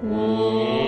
ఓం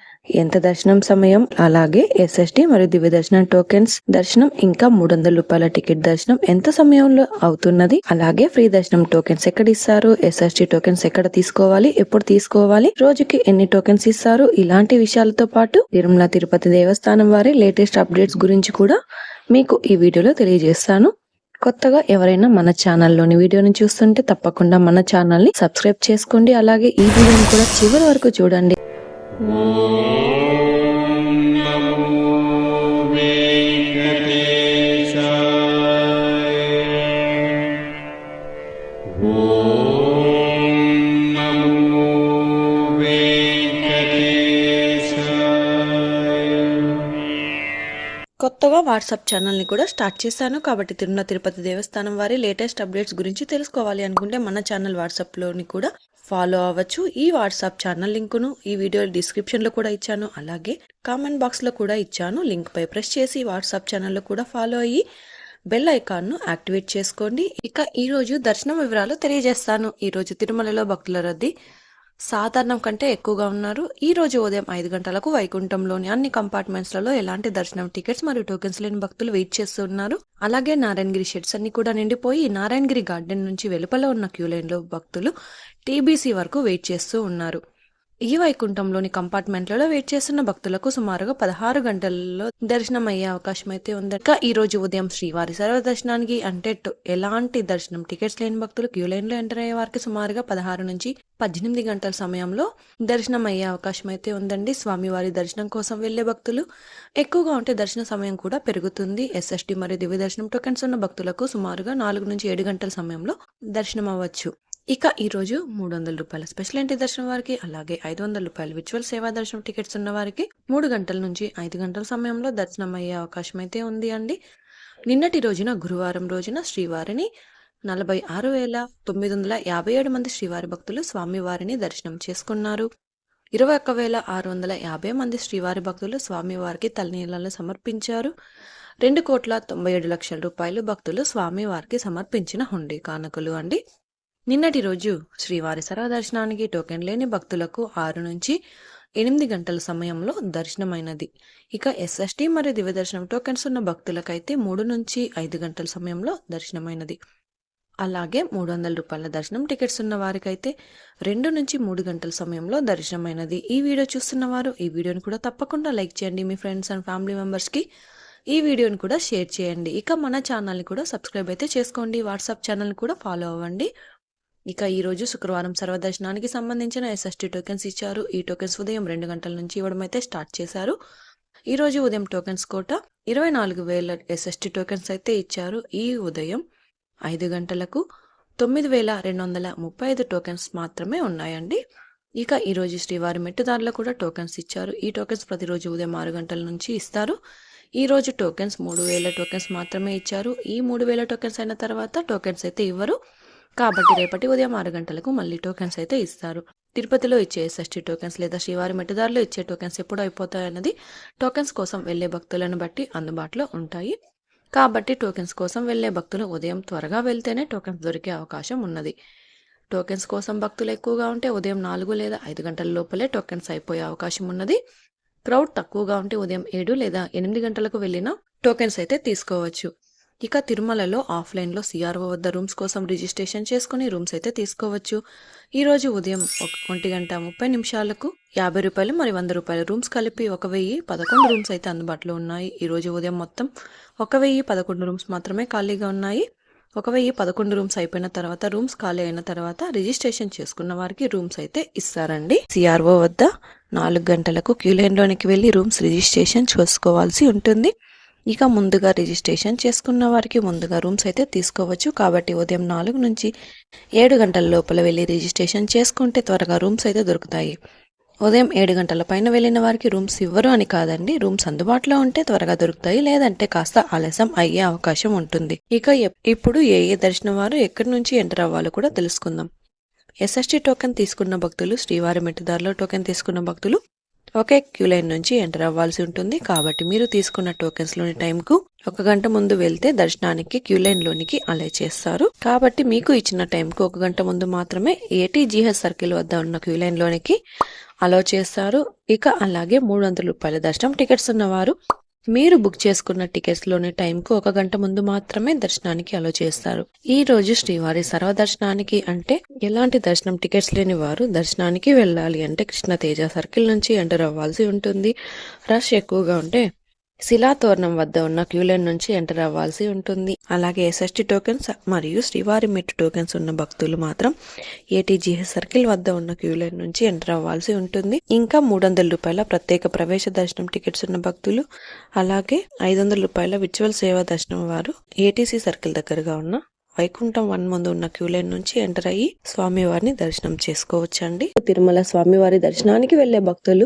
ఎంత దర్శనం సమయం? అలాగే ఎస్ఎస్టి మరియు దివ్య దర్శనం టోకెన్స్ దర్శనం ఇంకా మూడు వందల రూపాయల టికెట్ దర్శనం ఎంత సమయంలో అవుతున్నది? అలాగే ఫ్రీ దర్శనం టోకెన్స్ ఎక్కడ ఇస్తారు? ఎస్ఎస్టి టోకెన్స్ ఎక్కడ తీసుకోవాలి? ఎప్పుడు తీసుకోవాలి? రోజుకి ఎన్ని టోకెన్స్ ఇస్తారు? ఇలాంటి విషయాలతో పాటు తిరుమల తిరుపతి దేవస్థానం వారి లేటెస్ట్ అప్డేట్స్ గురించి కూడా మీకు ఈ వీడియోలో తెలియజేస్తాను. కొత్తగా ఎవరైనా మన ఛానల్లోని వీడియోని చూస్తుంటే తప్పకుండా మన ఛానల్ని సబ్స్క్రైబ్ చేసుకోండి. అలాగే ఈ వీడియోని కూడా చివరి వరకు చూడండి. కొత్తగా వాట్సాప్ ఛానల్ని కూడా స్టార్ట్ చేశాను కాబట్టి తిరుమల తిరుపతి దేవస్థానం వారి లేటెస్ట్ అప్డేట్స్ గురించి తెలుసుకోవాలి అనుకుంటే మన ఛానల్ వాట్సాప్లోని కూడా ఫాలో అవ్వచ్చు. ఈ వాట్సాప్ ఛానల్ లింకును ఈ వీడియో డిస్క్రిప్షన్లో కూడా ఇచ్చాను. అలాగే కామెంట్ బాక్స్లో కూడా ఇచ్చాను. లింక్ పై ప్రెస్ చేసి వాట్సాప్ ఛానల్లో కూడా ఫాలో అయ్యి బెల్ ఐకాన్ను యాక్టివేట్ చేసుకోండి. ఇక ఈరోజు దర్శనం వివరాలు తెలియజేస్తాను. ఈరోజు తిరుమలలో భక్తుల రద్దీ సాధారణం కంటే ఎక్కువగా ఉన్నారు. ఈ రోజు ఉదయం ఐదు గంటలకు వైకుంఠంలోని అన్ని కంపార్ట్మెంట్స్లలో ఎలాంటి దర్శనం టికెట్స్ మరియు టోకెన్స్ లేని భక్తులు వెయిట్ చేస్తున్నారు అలాగే నారాయణగిరి షెడ్స్ అన్ని కూడా నిండిపోయి నారాయణగిరి గార్డెన్ నుంచి వెలుపల ఉన్న క్యూ లైన్లో భక్తులు టీబీసీ వరకు వెయిట్ చేస్తూ ఉన్నారు. ఈ వైకుంఠంలోని కంపార్ట్మెంట్లలో వెయిట్ చేస్తున్న భక్తులకు సుమారుగా పదహారు గంటలలో దర్శనం అయ్యే అవకాశం అయితే ఉంది. ఇంకా ఈ రోజు ఉదయం శ్రీవారి సర్వ దర్శనానికి అంటే టు- ఎలాంటి దర్శనం టికెట్స్ లేని భక్తులు క్యూ లైన్లో ఎంటర్ అయ్యే వారికి సుమారుగా పదహారు నుంచి పద్దెనిమిది గంటల సమయంలో దర్శనం అయ్యే అవకాశం అయితే ఉందండి. స్వామివారి దర్శనం కోసం వెళ్ళే భక్తులు ఎక్కువగా ఉంటే దర్శన సమయం కూడా పెరుగుతుంది. ఎస్ఎస్టి మరియు దివ్య దర్శనం టోకెన్స్ ఉన్న భక్తులకు సుమారుగా నాలుగు నుంచి ఏడు గంటల సమయంలో దర్శనం అవ్వచ్చు ఇక ఈరోజు మూడు వందల రూపాయల స్పెషల్ ఎంట్రీ దర్శనం వారికి అలాగే ఐదు వందల రూపాయల విచువల్ సేవా దర్శనం టికెట్స్ ఉన్న వారికి మూడు గంటల నుంచి ఐదు గంటల సమయంలో దర్శనం అయ్యే అవకాశం అయితే ఉంది అండి. నిన్నటి రోజున గురువారం రోజున శ్రీవారిని నలభై ఆరు వేల తొమ్మిది వందల యాభై ఏడు మంది శ్రీవారి భక్తులు స్వామివారిని దర్శనం చేసుకున్నారు. ఇరవై ఒక్క వేల ఆరు వందల యాభై మంది శ్రీవారి భక్తులు స్వామివారికి తలనీళ్ళను సమర్పించారు. రెండు కోట్ల తొంభై ఏడు లక్షల రూపాయలు భక్తులు స్వామివారికి సమర్పించిన హుండీ కానుకలు అండి. నిన్నటి రోజు శ్రీవారి సర్వదర్శనానికి టోకెన్ లేని భక్తులకు ఆరు నుంచి ఎనిమిది గంటల సమయంలో దర్శనమైనది. ఇక ఎస్ఎస్టి మరియు దివ్య దర్శనం టోకెన్స్ ఉన్న భక్తులకైతే మూడు నుంచి ఐదు గంటల సమయంలో దర్శనమైనది. అలాగే మూడు వందల రూపాయల దర్శనం టికెట్స్ ఉన్న వారికైతే రెండు నుంచి మూడు గంటల సమయంలో దర్శనమైనది. ఈ వీడియో చూస్తున్న వారు ఈ వీడియోని కూడా తప్పకుండా లైక్ చేయండి. మీ ఫ్రెండ్స్ అండ్ ఫ్యామిలీ మెంబర్స్కి ఈ వీడియోని కూడా షేర్ చేయండి. ఇక మన ఛానల్ని కూడా సబ్స్క్రైబ్ అయితే చేసుకోండి. వాట్సాప్ ఛానల్ని కూడా ఫాలో అవ్వండి. ఇక ఈరోజు శుక్రవారం సర్వదర్శనానికి సంబంధించిన ఎస్ఎస్టీ టోకెన్స్ ఇచ్చారు. ఈ టోకెన్స్ ఉదయం రెండు గంటల నుంచి ఇవ్వడం అయితే స్టార్ట్ చేశారు. ఈ రోజు ఉదయం టోకెన్స్ కోట ఇరవై నాలుగు వేల ఎస్ఎస్టీ టోకెన్స్ అయితే ఇచ్చారు. ఈ ఉదయం ఐదు గంటలకు తొమ్మిది వేల రెండు వందల ముప్పై ఐదు టోకెన్స్ మాత్రమే ఉన్నాయండి. ఇక ఈరోజు శ్రీవారి మెట్టుదారులు కూడా టోకెన్స్ ఇచ్చారు. ఈ టోకెన్స్ ప్రతిరోజు ఉదయం ఆరు గంటల నుంచి ఇస్తారు. ఈ రోజు టోకెన్స్ మూడు వేల టోకెన్స్ మాత్రమే ఇచ్చారు. ఈ మూడు వేల టోకెన్స్ అయిన తర్వాత టోకెన్స్ అయితే ఇవ్వరు. కాబట్టి రేపటి ఉదయం ఆరు గంటలకు మళ్ళీ టోకెన్స్ అయితే ఇస్తారు. తిరుపతిలో ఇచ్చే ఎస్ఎస్టీ టోకెన్స్ లేదా శ్రీవారి మెట్టుదారులో ఇచ్చే టోకెన్స్ ఎప్పుడు అయిపోతాయన్నది టోకెన్స్ కోసం వెళ్ళే భక్తులను బట్టి అందుబాటులో ఉంటాయి. కాబట్టి టోకెన్స్ కోసం వెళ్ళే భక్తులు ఉదయం త్వరగా వెళ్తేనే టోకెన్స్ దొరికే అవకాశం ఉన్నది. టోకెన్స్ కోసం భక్తులు ఎక్కువగా ఉంటే ఉదయం నాలుగు లేదా ఐదు గంటల లోపలే టోకెన్స్ అయిపోయే అవకాశం ఉన్నది. క్రౌడ్ తక్కువగా ఉంటే ఉదయం ఏడు లేదా ఎనిమిది గంటలకు వెళ్ళిన టోకెన్స్ అయితే తీసుకోవచ్చు. ఇక తిరుమలలో ఆఫ్లైన్లో సిఆర్ఓ వద్ద రూమ్స్ కోసం రిజిస్ట్రేషన్ చేసుకుని రూమ్స్ అయితే తీసుకోవచ్చు. ఈరోజు ఉదయం ఒక- ఒంటి గంట ముప్పై నిమిషాలకు యాభై రూపాయలు మరి వంద రూపాయలు రూమ్స్ కలిపి ఒక వెయ్యి పదకొండు రూమ్స్ అయితే అందుబాటులో ఉన్నాయి. ఈరోజు ఉదయం మొత్తం ఒక వెయ్యి పదకొండు రూమ్స్ మాత్రమే ఖాళీగా ఉన్నాయి. ఒక వెయ్యి పదకొండు రూమ్స్ అయిపోయిన తర్వాత రూమ్స్ ఖాళీ అయిన తర్వాత రిజిస్ట్రేషన్ చేసుకున్న వారికి రూమ్స్ అయితే ఇస్తారండి. సిఆర్ఓ వద్ద నాలుగు గంటలకు క్యూ లైన్ రూమ్స్ రిజిస్ట్రేషన్ చేసుకోవాల్సి ఉంటుంది. ఇక ముందుగా రిజిస్ట్రేషన్ చేసుకున్న వారికి ముందుగా రూమ్స్ అయితే తీసుకోవచ్చు. కాబట్టి ఉదయం నాలుగు నుంచి ఏడు గంటల లోపల వెళ్ళి రిజిస్ట్రేషన్ చేసుకుంటే త్వరగా రూమ్స్ అయితే దొరుకుతాయి. ఉదయం ఏడు గంటల పైన వెళ్ళిన వారికి రూమ్స్ ఇవ్వరు అని కాదండి. రూమ్స్ అందుబాటులో ఉంటే త్వరగా దొరుకుతాయి. లేదంటే కాస్త ఆలస్యం అయ్యే అవకాశం ఉంటుంది. ఇక ఎప్- ఇప్పుడు ఏ ఏ దర్శనం వారు ఎక్కడి నుంచి ఎంటర్ అవ్వాలో కూడా తెలుసుకుందాం. ఎస్ఎస్టీ టోకెన్ తీసుకున్న భక్తులు శ్రీవారి మెట్టుదారిలో టోకెన్ తీసుకున్న భక్తులు ఒకే క్యూ లైన్ నుంచి ఎంటర్ అవ్వాల్సి ఉంటుంది. కాబట్టి మీరు తీసుకున్న టోకెన్స్లోని టైంకు ఒక గంట ముందు వెళ్తే దర్శనానికి క్యూ లైన్ లోనికి అలై చేస్తారు. కాబట్టి మీకు ఇచ్చిన టైంకు ఒక గంట ముందు మాత్రమే ఏటీజీహెచ్ సర్కిల్ వద్ద ఉన్న క్యూ లైన్ లోనికి అలో చేస్తారు. ఇక అలాగే మూడు వందల రూపాయల దర్శనం టికెట్స్ ఉన్నవారు మీరు బుక్ చేసుకున్న టికెట్స్లోని టైంకు ఒక గంట ముందు మాత్రమే దర్శనానికి అలో చేస్తారు. ఈ రోజు శ్రీవారి సర్వదర్శనానికి అంటే ఎలాంటి దర్శనం టికెట్స్ లేని వారు దర్శనానికి వెళ్ళాలి అంటే కృష్ణ తేజ సర్కిల్ నుంచి ఎంటర్ అవ్వాల్సి ఉంటుంది. రష్ ఎక్కువగా ఉంటే శిలాతోరణం వద్ద ఉన్న క్యూ లైన్ నుంచి ఎంటర్ అవ్వాల్సి ఉంటుంది. అలాగే ఎస్ఎస్టీ టోకెన్స్ మరియు శ్రీవారి మెట్టు టోకెన్స్ ఉన్న భక్తులు మాత్రం ఏటీజీహెచ్ సర్కిల్ వద్ద ఉన్న క్యూ లైన్ నుంచి ఎంటర్ అవ్వాల్సి ఉంటుంది. ఇంకా మూడు వందల రూపాయల ప్రత్యేక ప్రవేశ దర్శనం టికెట్స్ ఉన్న భక్తులు అలాగే ఐదు వందల రూపాయల విచువల్ సేవా దర్శనం వారు ఏటీసీ సర్కిల్ దగ్గరగా ఉన్న వైకుంఠం వన్ ముందు ఉన్న క్యూ లైన్ నుంచి ఎంటర్ అయ్యి స్వామివారిని దర్శనం చేసుకోవచ్చండి. తిరుమల స్వామివారి దర్శనానికి వెళ్ళే భక్తులు